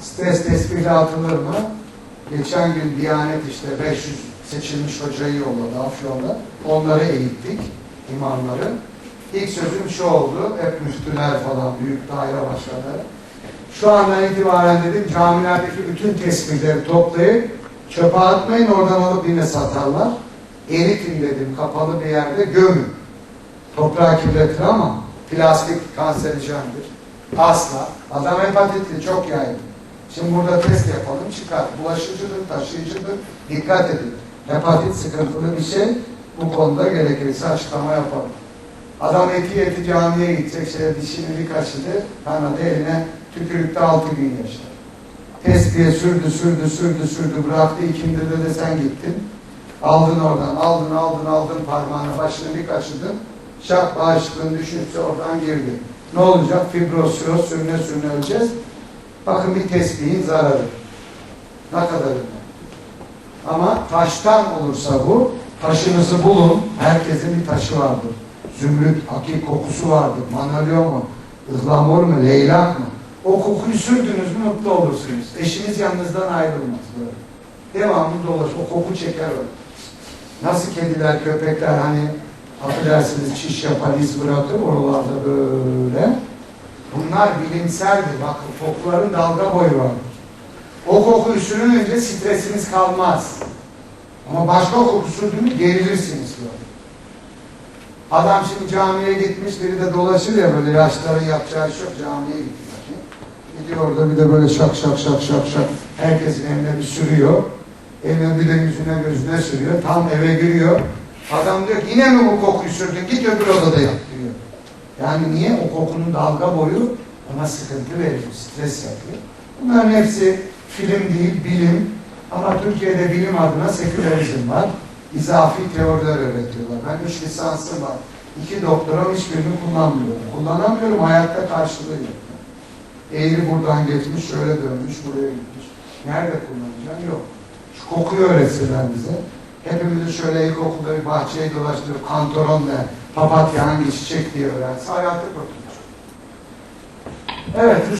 Stres tespihi atılır mı? Geçen gün Diyanet işte 500 seçilmiş hocayı yolladı Afyon'da. Onları eğittik, imamları. İlk sözüm şu oldu, hep müftüler falan, büyük daire başkanları. Şu andan itibaren dedim camilerdeki bütün tesbihleri toplayıp çöpe atmayın, oradan alıp yine satarlar. Eritin dedim, kapalı bir yerde gömün. Toprağı kirletir ama plastik kanserojendir. Asla. Adam hepatitli, çok yaygın. Şimdi burada test yapalım, çıkar. Bulaşıcıdır, taşıyıcıdır. Dikkat edin. Hepatit sıkıntılı bir şey. Bu konuda gerekirse açıklama yapalım. Adam eti eti camiye gidecek, şöyle dişini bir kaşıdı, kanadı eline tükürükte altı gün yaşar. Tespihe sürdü, sürdü, sürdü, sürdü, bıraktı, ikindi de sen gittin. Aldın oradan, aldın, aldın, aldın parmağını, başını bir kaşıdın. Şak bağışıklığın düşürse oradan girdi. Ne olacak? Fibrosyoz, sürüne sürüne öleceğiz. Bakın bir tespihin zararı. Ne kadar. Ama taştan olursa bu, taşınızı bulun. Herkesin bir taşı vardır. Zümrüt, akik kokusu vardır. Manolyo mu? ıhlamur mu? Leylak mı? O kokuyu sürdünüz mü mutlu olursunuz. Eşiniz yanınızdan ayrılmaz böyle. Devamlı dolaş. O koku çeker o. Nasıl kediler, köpekler hani affedersiniz çiş yapar, iz bırakır oralarda böyle. Bunlar bilimseldir. Bakın kokuların dalga boyu vardır. O kokuyu sürününce stresiniz kalmaz. Ama başka koku sürdüğünü gerilirsiniz böyle. Adam şimdi camiye gitmiş, biri de dolaşır ya böyle yaşların yapacağı iş yok, camiye gidiyor. Gidiyor orada bir de böyle şak şak şak şak şak herkesin eline bir sürüyor. Eline bir de yüzüne gözüne sürüyor. Tam eve giriyor. Adam diyor ki yine mi bu kokuyu sürdün? Git öbür odada yap diyor. Yani niye? O kokunun dalga boyu ona sıkıntı veriyor, stres yapıyor. Bunların hepsi film değil, bilim. Ama Türkiye'de bilim adına sekülerizm var. İzafi teoriler öğretiyorlar. Ben üç lisansım var. İki doktoram hiçbirini kullanmıyorum. Kullanamıyorum, hayatta karşılığı yok. Eğri buradan geçmiş, şöyle dönmüş, buraya gitmiş. Nerede kullanacağım? Yok. Şu kokuyu öğretsinler bize. Hepimizi şöyle ilkokulda bir bahçeyi dolaştırıp kantoron ne, papatya hangi çiçek diye öğrense hayatı kurtulur. Evet,